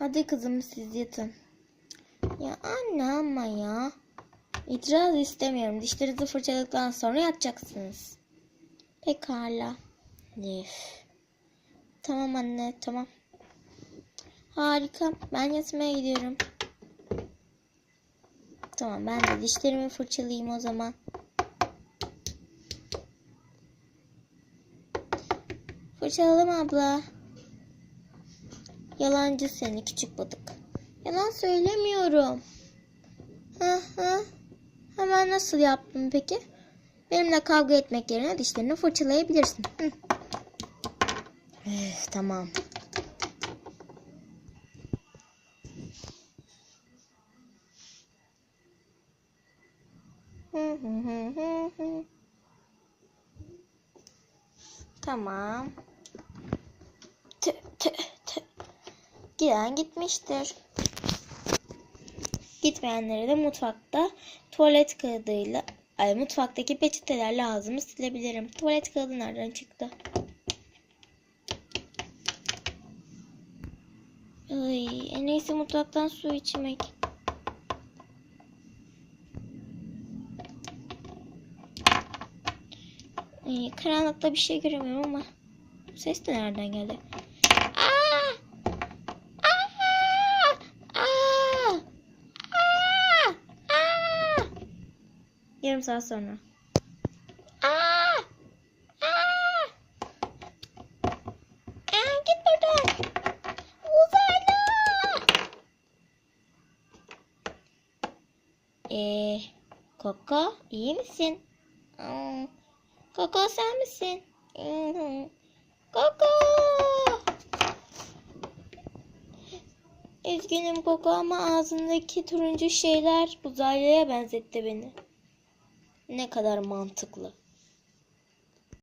Hadi kızım siz yatın. Ya anne ama ya. İtiraz istemiyorum. Dişlerinizi fırçaladıktan sonra yatacaksınız. Pekala. Nef. Tamam anne tamam. Harika. Ben yatmaya gidiyorum. Tamam ben de dişlerimi fırçalayayım o zaman. Fırçalalım abla. Yalancı seni küçük badık. Yalan söylemiyorum. Hı hı. Hemen nasıl yaptın peki? Benimle kavga etmek yerine dişlerini fırçalayabilirsin. Hı. Üf, tamam. Hı. Tamam. Tü, tü, tü. Giden gitmiştir. Gitmeyenlere de mutfakta tuvalet kağıdıyla ay mutfaktaki peçetelerle ağzımı silebilirim. Tuvalet kağıdı nereden çıktı? Ay, en iyisi mutfaktan su içmek. Ay, karanlıkta bir şey göremiyorum ama ses de nereden geldi? Aa! Aa! Aa! Aa! Aa! Yarım saat sonra. Aa! Aa! Aa, git buradan. Uzaylı. Ee, Koko iyi misin? Aa, Koko sen misin? Koko. Üzgünüm Koko ama ağzındaki turuncu şeyler uzaylıya benzetti beni. Ne kadar mantıklı.